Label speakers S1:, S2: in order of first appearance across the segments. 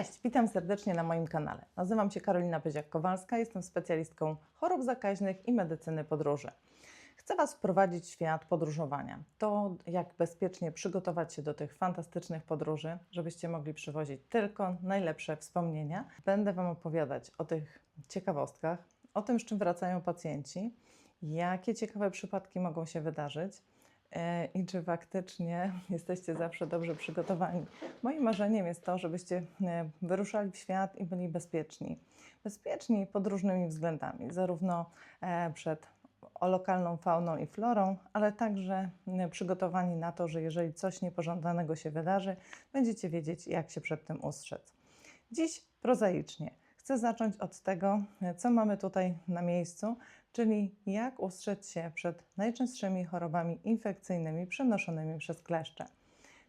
S1: Cześć, witam serdecznie na moim kanale. Nazywam się Karolina Pyziak-Kowalska, jestem specjalistką chorób zakaźnych i medycyny podróży. Chcę Was wprowadzić w świat podróżowania. To, jak bezpiecznie przygotować się do tych fantastycznych podróży, żebyście mogli przywozić tylko najlepsze wspomnienia. Będę Wam opowiadać o tych ciekawostkach, o tym, z czym wracają pacjenci, jakie ciekawe przypadki mogą się wydarzyć i czy faktycznie jesteście zawsze dobrze przygotowani. Moim marzeniem jest to, żebyście e, wyruszali w świat i byli bezpieczni. Bezpieczni pod różnymi względami, zarówno e, przed lokalną fauną i florą, ale także przygotowani na to, że jeżeli coś niepożądanego się wydarzy, będziecie wiedzieć, jak się przed tym ustrzec. Dziś prozaicznie. Chcę zacząć od tego, e, co mamy tutaj na miejscu, czyli jak ustrzec się przed najczęstszymi chorobami infekcyjnymi przenoszonymi przez kleszcze.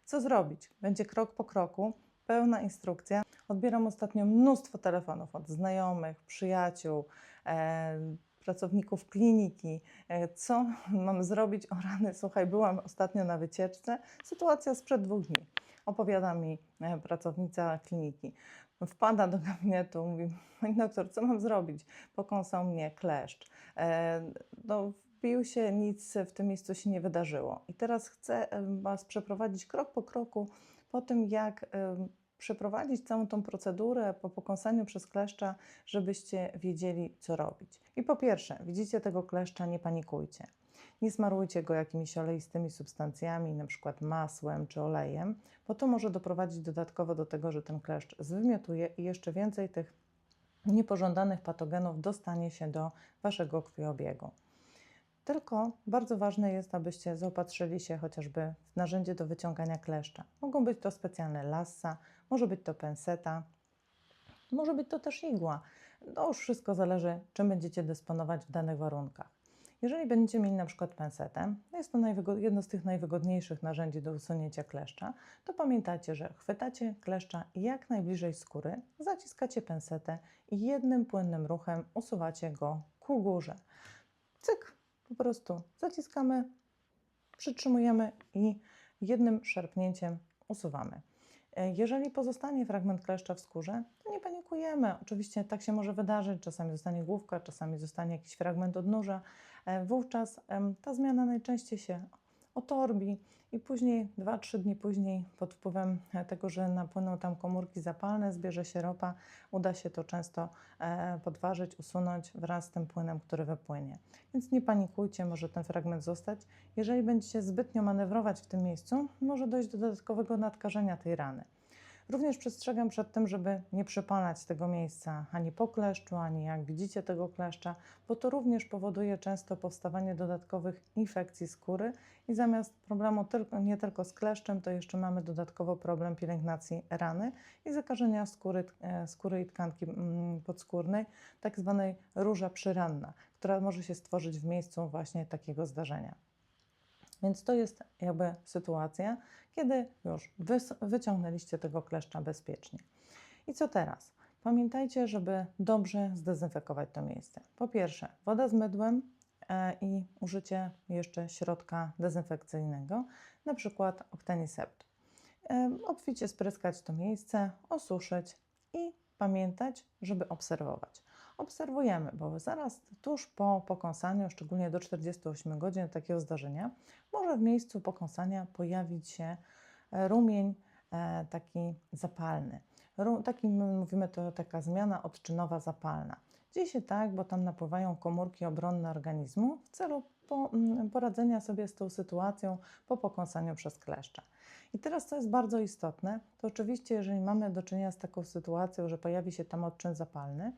S1: Co zrobić? Będzie krok po kroku, pełna instrukcja. Odbieram ostatnio mnóstwo telefonów od znajomych, przyjaciół, e, pracowników kliniki. E, co mam zrobić? O rany, słuchaj, byłam ostatnio na wycieczce. Sytuacja sprzed dwóch dni. Opowiada mi e, pracownica kliniki. Wpada do gabinetu, mówi, pani doktor, co mam zrobić? Pokąsał mnie kleszcz. E, no, wbił się, nic w tym miejscu się nie wydarzyło. I teraz chcę em, Was przeprowadzić krok po kroku po tym, jak em, przeprowadzić całą tą procedurę po pokąsaniu przez kleszcza, żebyście wiedzieli, co robić. I po pierwsze, widzicie tego kleszcza, nie panikujcie. Nie smarujcie go jakimiś oleistymi substancjami, przykład masłem czy olejem, bo to może doprowadzić dodatkowo do tego, że ten kleszcz zwymiotuje i jeszcze więcej tych niepożądanych patogenów dostanie się do waszego krwiobiegu. Tylko bardzo ważne jest, abyście zaopatrzyli się chociażby w narzędzie do wyciągania kleszcza. Mogą być to specjalne lassa, może być to penseta, może być to też igła. To już wszystko zależy, czym będziecie dysponować w danych warunkach. Jeżeli będziecie mieli na przykład pensetę, jest to jedno z tych najwygodniejszych narzędzi do usunięcia kleszcza, to pamiętajcie, że chwytacie kleszcza jak najbliżej skóry, zaciskacie pensetę i jednym płynnym ruchem usuwacie go ku górze. Cyk, po prostu zaciskamy, przytrzymujemy i jednym szarpnięciem usuwamy. E, Jeżeli pozostanie fragment kleszcza w skórze, to nie panikujemy. Oczywiście tak się może wydarzyć, czasami zostanie główka, czasami zostanie jakiś fragment odnóża. E, Wówczas ta zmiana najczęściej się otorbi i później, 2-3 dni później, pod wpływem e, tego, że napłyną tam komórki zapalne, zbierze się ropa, uda się to często e, podważyć, usunąć wraz z tym płynem, który wypłynie. Więc nie panikujcie, może ten fragment zostać. Jeżeli będziecie zbytnio manewrować w tym miejscu, może dojść do dodatkowego nadkażenia tej rany. Również przestrzegam przed tym, żeby nie przepalać tego miejsca ani po kleszczu, ani jak widzicie tego kleszcza, bo to również powoduje często powstawanie dodatkowych infekcji skóry i zamiast problemu tylko, nie tylko z kleszczem, to jeszcze mamy dodatkowo problem pielęgnacji rany i zakażenia skóry, e, skóry i tkanki mm, podskórnej, tak zwanej róża przyranna, która może się stworzyć w miejscu właśnie takiego zdarzenia. Więc to jest jakby sytuacja, kiedy już wyciągnęliście tego kleszcza bezpiecznie. I co teraz? Pamiętajcie, żeby dobrze zdezynfekować to miejsce. Po pierwsze, woda z mydłem e, i użycie jeszcze środka dezynfekcyjnego, na przykład Octanisept. E, Obficie spryskać to miejsce, osuszyć i pamiętać, żeby obserwować. Obserwujemy, bo zaraz tuż po pokąsaniu, szczególnie do 48 godzin takiego zdarzenia, może w miejscu pokąsania pojawić się e, rumień e, taki zapalny. Taki my mówimy to taka zmiana odczynowa zapalna. Dzieje się tak, bo tam napływają komórki obronne organizmu w celu po, poradzenia sobie z tą sytuacją po pokąsaniu przez kleszcza. I teraz, co jest bardzo istotne, to oczywiście, jeżeli mamy do czynienia z taką sytuacją, że pojawi się tam odczyn zapalny,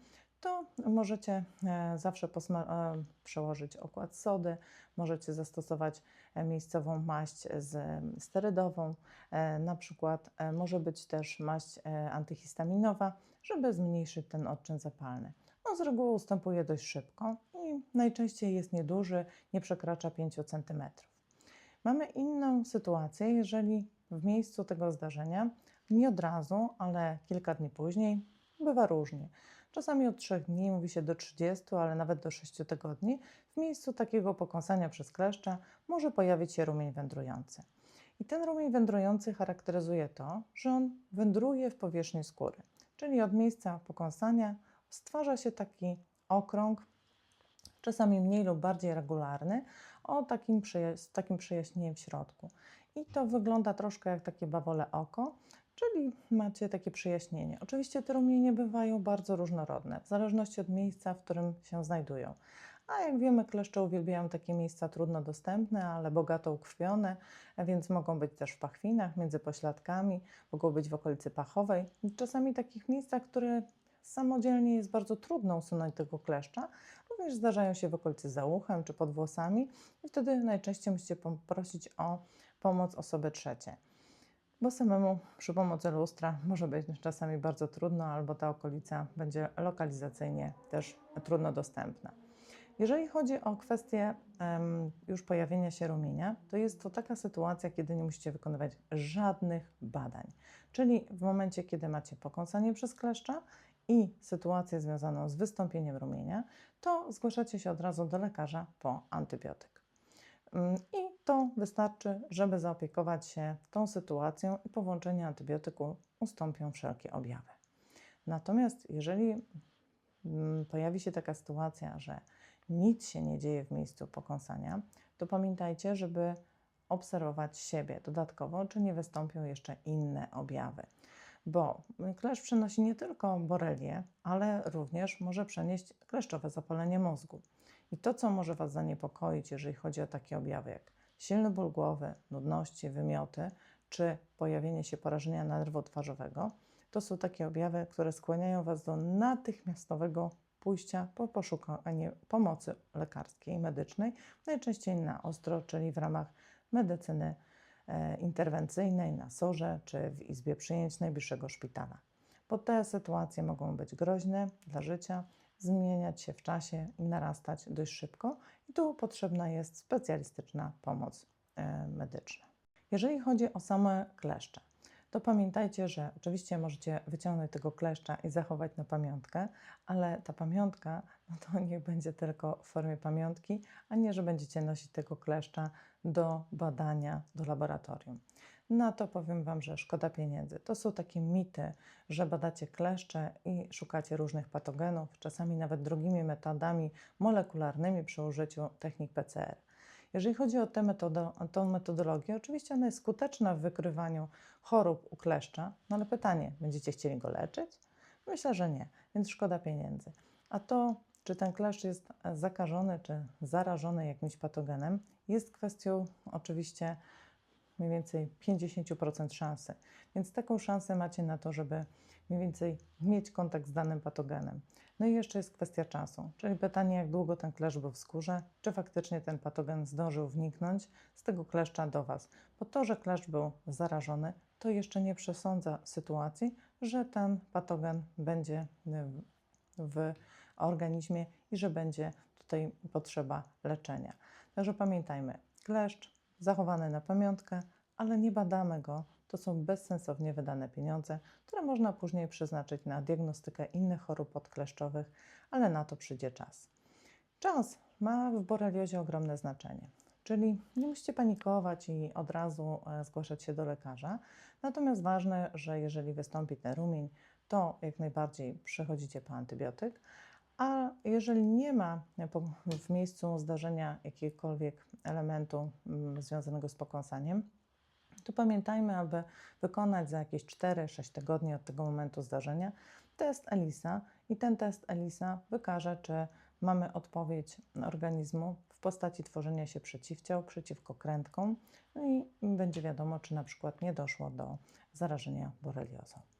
S1: to możecie e, zawsze e, przełożyć okład sody, możecie zastosować e, miejscową maść z sterydową, na przykład może być też maść antyhistaminowa, żeby zmniejszyć ten odczyn zapalny. On z reguły ustępuje dość szybko i najczęściej jest nieduży, nie przekracza 5 cm. Mamy inną sytuację, jeżeli w miejscu tego zdarzenia nie od razu, ale kilka dni później, bywa różnie. Czasami od 3 dni, mówi się do 30, ale nawet do 6 tygodni, w miejscu takiego pokąsania przez kleszcza może pojawić się rumień wędrujący. I ten rumień wędrujący charakteryzuje to, że on wędruje w powierzchni skóry. czyli od miejsca pokąsania stwarza się taki okrąg, czasami mniej lub bardziej regularny, o takim, z takim przejaśnieniem w środku. I to wygląda troszkę jak takie bawole oko, czyli macie takie przejaśnienie. Oczywiście te rumienie bywają bardzo różnorodne, w zależności od miejsca, w którym się znajdują. A jak wiemy, kleszcze uwielbiają takie miejsca trudno dostępne, ale bogato ukrwione, więc mogą być też w pachwinach, między pośladkami, mogą być w okolicy pachowej. Czasami takich miejscach, które samodzielnie jest bardzo trudno usunąć tego kleszcza, również zdarzają się w okolicy za uchem czy pod włosami i wtedy najczęściej musicie poprosić o pomoc osoby trzecie. Bo samemu przy pomocy lustra może być czasami bardzo trudno, albo ta okolica będzie lokalizacyjnie też trudno dostępna. Jeżeli chodzi o kwestię em, już pojawienia się rumienia, to jest to taka sytuacja, kiedy nie musicie wykonywać żadnych badań. Czyli w momencie, kiedy macie pokąsanie przez kleszcza i sytuację związaną z wystąpieniem rumienia, to zgłaszacie się od razu do lekarza po antybiotyk. Mm, I to wystarczy, żeby zaopiekować się tą sytuacją i po włączeniu antybiotyku ustąpią wszelkie objawy. Natomiast jeżeli mm, pojawi się taka sytuacja, że nic się nie dzieje w miejscu pokąsania, to pamiętajcie, żeby obserwować siebie dodatkowo, czy nie wystąpią jeszcze inne objawy. Bo kleszcz przenosi nie tylko borelię, ale również może przenieść kleszczowe zapalenie mózgu. I to, co może Was zaniepokoić, jeżeli chodzi o takie objawy jak silny ból głowy, nudności, wymioty, czy pojawienie się porażenia nerwu twarzowego, to są takie objawy, które skłaniają Was do natychmiastowego pójścia po poszukanie pomocy lekarskiej, medycznej, najczęściej na ostro, czyli w ramach medycyny e, interwencyjnej, na sorze czy w izbie przyjęć najbliższego szpitala. Bo te sytuacje mogą być groźne dla życia, zmieniać się w czasie i narastać dość szybko, i tu potrzebna jest specjalistyczna pomoc e, medyczna. Jeżeli chodzi o same kleszcze, to pamiętajcie, że oczywiście możecie wyciągnąć tego kleszcza i zachować na pamiątkę, ale ta pamiątka no to niech będzie tylko w formie pamiątki, a nie, że będziecie nosić tego kleszcza do badania, do laboratorium. Na to powiem Wam, że szkoda pieniędzy. To są takie mity, że badacie kleszcze i szukacie różnych patogenów, czasami nawet drugimi metodami molekularnymi przy użyciu technik PCR. Jeżeli chodzi o tę, metodo, tą metodologię, oczywiście ona jest skuteczna w wykrywaniu chorób u kleszcza, no ale pytanie, będziecie chcieli go leczyć? Myślę, że nie, więc szkoda pieniędzy. A to, czy ten kleszcz jest zakażony, czy zarażony jakimś patogenem, jest kwestią oczywiście mniej więcej 50% szansy. Więc taką szansę macie na to, żeby mniej więcej mieć kontakt z danym patogenem. No i jeszcze jest kwestia czasu, czyli pytanie, jak długo ten kleszcz był w skórze, czy faktycznie ten patogen zdążył wniknąć z tego kleszcza do Was. Bo to, że kleszcz był zarażony, to jeszcze nie przesądza sytuacji, że ten patogen będzie w organizmie i że będzie tutaj potrzeba leczenia. Także pamiętajmy, kleszcz zachowany na pamiątkę, ale nie badamy go. To są bezsensownie wydane pieniądze, które można później przeznaczyć na diagnostykę innych chorób podkleszczowych, ale na to przyjdzie czas. Czas ma w boreliozie ogromne znaczenie. Czyli nie musicie panikować i od razu e, zgłaszać się do lekarza. Natomiast ważne, że jeżeli wystąpi ten rumień, to jak najbardziej przechodzicie po antybiotyk, a jeżeli nie ma w miejscu zdarzenia jakiegokolwiek elementu mm, związanego z pokąsaniem, to pamiętajmy, aby wykonać za jakieś 4-6 tygodni od tego momentu zdarzenia test ELISA i ten test ELISA wykaże, czy mamy odpowiedź organizmu w postaci tworzenia się przeciwciał przeciwko krętkom no i będzie wiadomo, czy na przykład nie doszło do zarażenia boreliozą.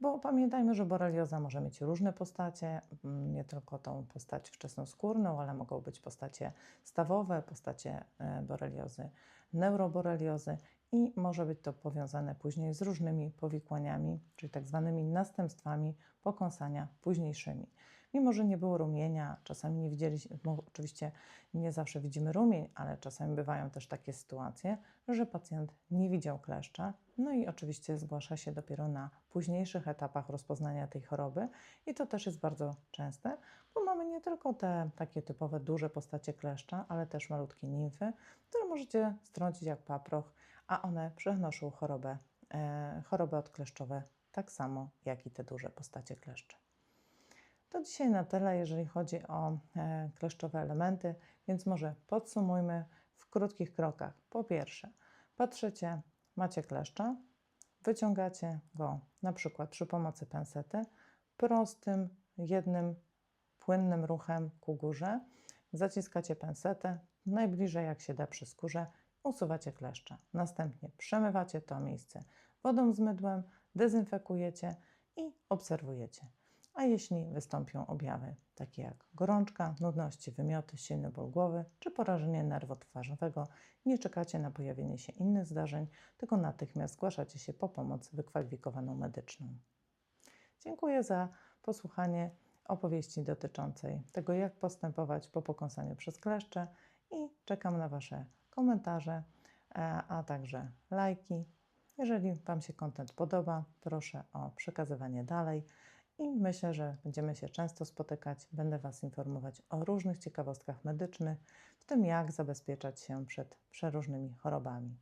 S1: Bo pamiętajmy, że borelioza może mieć różne postacie, mm, nie tylko tą postać wczesnoskórną, ale mogą być postacie stawowe, postacie e, boreliozy, neuroboreliozy i może być to powiązane później z różnymi powikłaniami, czyli tak zwanymi następstwami pokąsania późniejszymi. Mimo, że nie było rumienia, czasami nie widzieliśmy, oczywiście nie zawsze widzimy rumień, ale czasami bywają też takie sytuacje, że pacjent nie widział kleszcza, no i oczywiście zgłasza się dopiero na późniejszych etapach rozpoznania tej choroby i to też jest bardzo częste, bo mamy nie tylko te takie typowe duże postacie kleszcza, ale też malutkie nimfy, które możecie strącić jak paproch, a one przenoszą chorobę, e, choroby odkleszczowe tak samo jak i te duże postacie kleszczy. To dzisiaj na tyle, jeżeli chodzi o e, kleszczowe elementy, więc może podsumujmy w krótkich krokach. Po pierwsze, patrzycie, macie kleszcza, wyciągacie go na przykład przy pomocy pensety prostym, jednym, płynnym ruchem ku górze, zaciskacie pensetę najbliżej jak się da przy skórze, usuwacie kleszcze. Następnie przemywacie to miejsce wodą z mydłem, dezynfekujecie i obserwujecie. A jeśli wystąpią objawy takie jak gorączka, nudności, wymioty, silny ból głowy czy porażenie nerwu twarzowego, nie czekacie na pojawienie się innych zdarzeń, tylko natychmiast zgłaszacie się po pomoc wykwalifikowaną medyczną. Dziękuję za posłuchanie opowieści dotyczącej tego, jak postępować po pokąsaniu przez kleszcze i czekam na Wasze komentarze, e, a także lajki. Jeżeli Wam się kontent podoba, proszę o przekazywanie dalej i myślę, że będziemy się często spotykać. Będę Was informować o różnych ciekawostkach medycznych, w tym jak zabezpieczać się przed przeróżnymi chorobami.